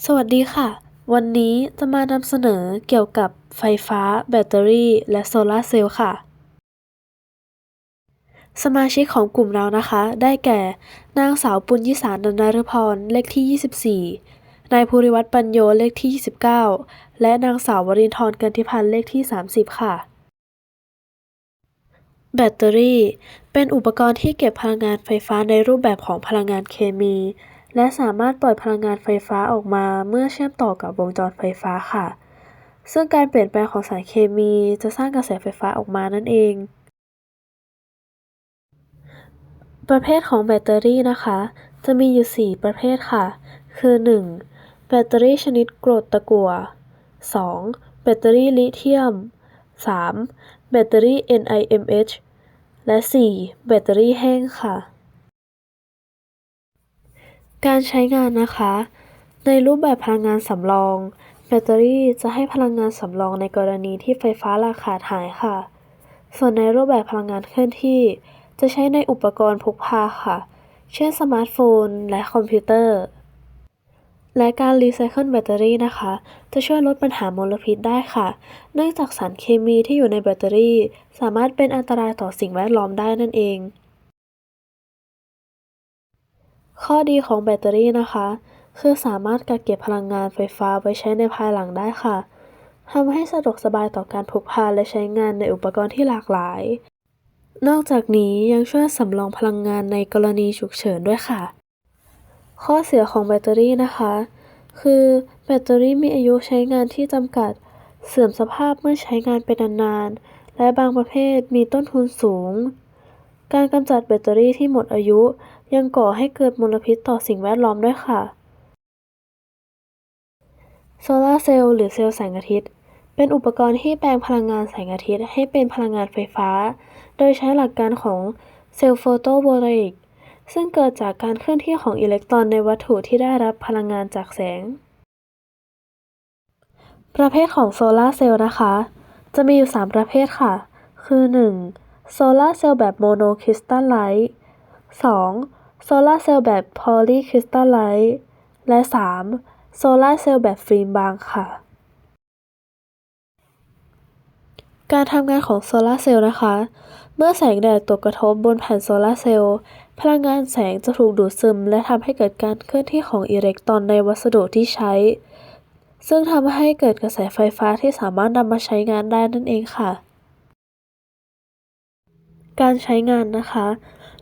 สวัสดีค่ะ วันนี้จะมานำเสนอเกี่ยวกับไฟฟ้า แบตเตอรี่ และโซลาร์เซลล์ค่ะ สมาชิกของกลุ่มเรานะคะ ได้แก่ นางสาวปุญญิสารนันทฤพร เลขที่ 24 นายภูริวัฒน์ปัญโย เลขที่ 29 และนางสาววรินทร์กันทิพันธ์ เลขที่ 30 ค่ะ แบตเตอรี่ เป็นอุปกรณ์ที่เก็บพลังงานไฟฟ้าในรูปแบบของพลังงานเคมี และสามารถปล่อยพลังงานไฟฟ้าออกมาเมื่อเชื่อมต่อกับวงจรไฟฟ้าค่ะ ซึ่งการเปลี่ยนแปลงของสารเคมีจะสร้างกระแสไฟฟ้าออกมานั่นเอง ประเภทของแบตเตอรี่นะคะ จะมีอยู่ 4 ประเภทค่ะ คือ 1. แบตเตอรี่ชนิดกรดตะกั่ว 2. แบตเตอรี่ลิเธียม 3. แบตเตอรี่ NiMH และ 4. แบตเตอรี่แห้งค่ะ การใช้งานนะคะ ในรูปแบบพลังงานสำรอง แบตเตอรี่จะให้พลังงานสำรองในกรณีที่ไฟฟ้าราคาหายค่ะ ส่วนในรูปแบบพลังงานเคลื่อนที่ จะใช้ในอุปกรณ์พกพาค่ะ เช่นสมาร์ทโฟน และคอมพิวเตอร์ และการรีไซเคิลแบตเตอรี่นะคะ จะช่วยลดปัญหามลพิษได้ค่ะ เนื่องจากสารเคมีที่อยู่ในแบตเตอรี่ สามารถเป็นอันตรายต่อสิ่งแวดล้อมได้นั่นเอง ข้อดีของแบตเตอรี่นะคะ คือสามารถกักเก็บพลังงานไฟฟ้าไว้ใช้ในภายหลังได้ค่ะทำให้สะดวกสบายต่อการพกพาและใช้งานในอุปกรณ์ที่หลากหลาย นอกจากนี้ยังช่วยสำรองพลังงานในกรณีฉุกเฉินด้วยค่ะ ข้อเสียของแบตเตอรี่นะคะ คือแบตเตอรี่มีอายุใช้งานที่จำกัด เสื่อมสภาพเมื่อใช้งานไปนานๆ และบางประเภทมีต้นทุนสูง การกำจัดแบตเตอรี่ที่หมดอายุยังก่อให้เกิดมลพิษต่อสิ่งแวดล้อมด้วยค่ะ โซลาร์เซลล์หรือเซลล์แสงอาทิตย์ เป็นอุปกรณ์ที่แปลงพลังงานแสงอาทิตย์ให้เป็นพลังงานไฟฟ้า โดยใช้หลักการของเซลล์โฟโตโวลตาอิก ซึ่งเกิดจากการเคลื่อนที่ของอิเล็กตรอนในวัตถุที่ได้รับพลังงานจากแสง ประเภทของโซลาร์เซลล์นะคะ จะมีอยู่ 3 ประเภทค่ะ คือ 1. โซลาร์เซลล์แบบโมโนคริสตัลไลท์ 2. โซลาร์เซลล์แบบพอลีคริสตัลไลท์และ 3. โซลาร์เซลล์แบบฟิล์มบางค่ะ การทำงานของโซลาร์เซลล์นะคะ เมื่อแสงแดดตกกระทบบนแผ่นโซลาร์เซลล์พลังงานแสงจะถูกดูดซึม และทำให้เกิดการเคลื่อนที่ของอิเล็กตรอนในวัสดุที่ใช้ ซึ่งทำให้เกิดกระแสไฟฟ้าที่สามารถนำมาใช้งานได้นั่นเองค่ะ การใช้งานนะคะ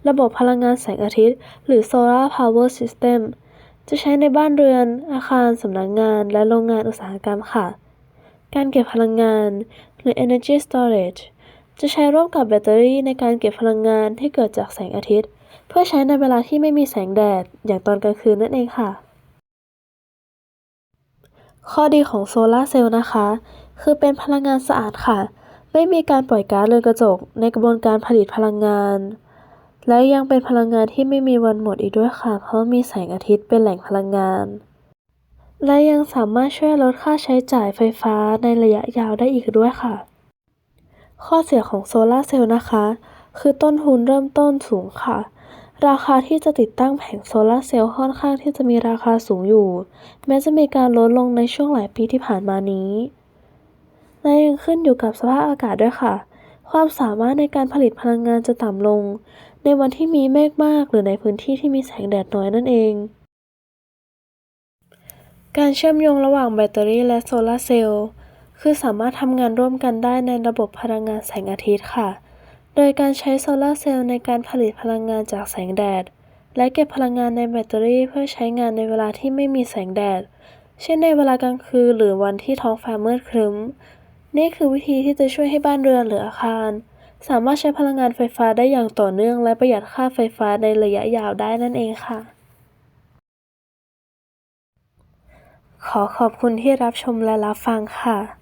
ระบบพลังงานแสงอาทิตย์ หรือ Solar Power System จะใช้ในบ้านเรือน อาคาร สำนักงาน และโรงงานอุตสาหกรรมค่ะ การเก็บพลังงาน หรือ Energy Storage จะใช้ร่วมกับแบตเตอรี่ในการเก็บพลังงานที่เกิดจากแสงอาทิตย์ เพื่อใช้ในเวลาที่ไม่มีแสงแดด อย่างตอนกลางคืนนั่นเองค่ะ ข้อดีของโซลาร์เซลล์นะคะ คือเป็นพลังงานสะอาดค่ะ ไม่มีการปล่อยก๊าซเรือนกระจกในกระบวนการผลิตพลังงาน และยังเป็นพลังงานที่ไม่มีวันหมดอีกด้วยค่ะ เพราะมีแสงอาทิตย์เป็นแหล่งพลังงาน และยังสามารถช่วยลดค่าใช้จ่ายไฟฟ้าในระยะยาวได้อีกด้วยค่ะ ข้อเสียของโซลาร์เซลล์นะคะ คือต้นทุนเริ่มต้นสูงค่ะราคาที่จะติดตั้งแผงโซลาร์เซลล์ค่อนข้างที่จะมีราคาสูงอยู่ แม้จะมีการลดลงในช่วงหลายปีที่ผ่านมานี้ และยังขึ้นอยู่กับสภาพอากาศด้วยค่ะ ความสามารถในการผลิตพลังงานจะต่ำลง ในวันที่มีเมฆมากหรือในพื้นที่ที่มีแสงแดดน้อยนั่นเอง การเชื่อมโยงระหว่างแบตเตอรี่และโซลาร์เซลล์คือสามารถทำงานร่วมกันได้ในระบบพลังงานแสงอาทิตย์ค่ะ โดยการใช้โซลาร์เซลล์ในการผลิตพลังงานจากแสงแดด และเก็บพลังงานในแบตเตอรี่เพื่อใช้งานในเวลาที่ไม่มีแสงแดด เช่นในเวลากลางคืนหรือวันที่ท้องฟ้ามืดครึ้ม นี่คือวิธีที่จะช่วยให้บ้านเรือนหรืออาคาร สามารถใช้พลังงานไฟฟ้าได้อย่างต่อเนื่อง และประหยัดค่าไฟฟ้าในระยะยาวได้นั่นเองค่ะ ขอขอบคุณที่รับชมและรับฟังค่ะ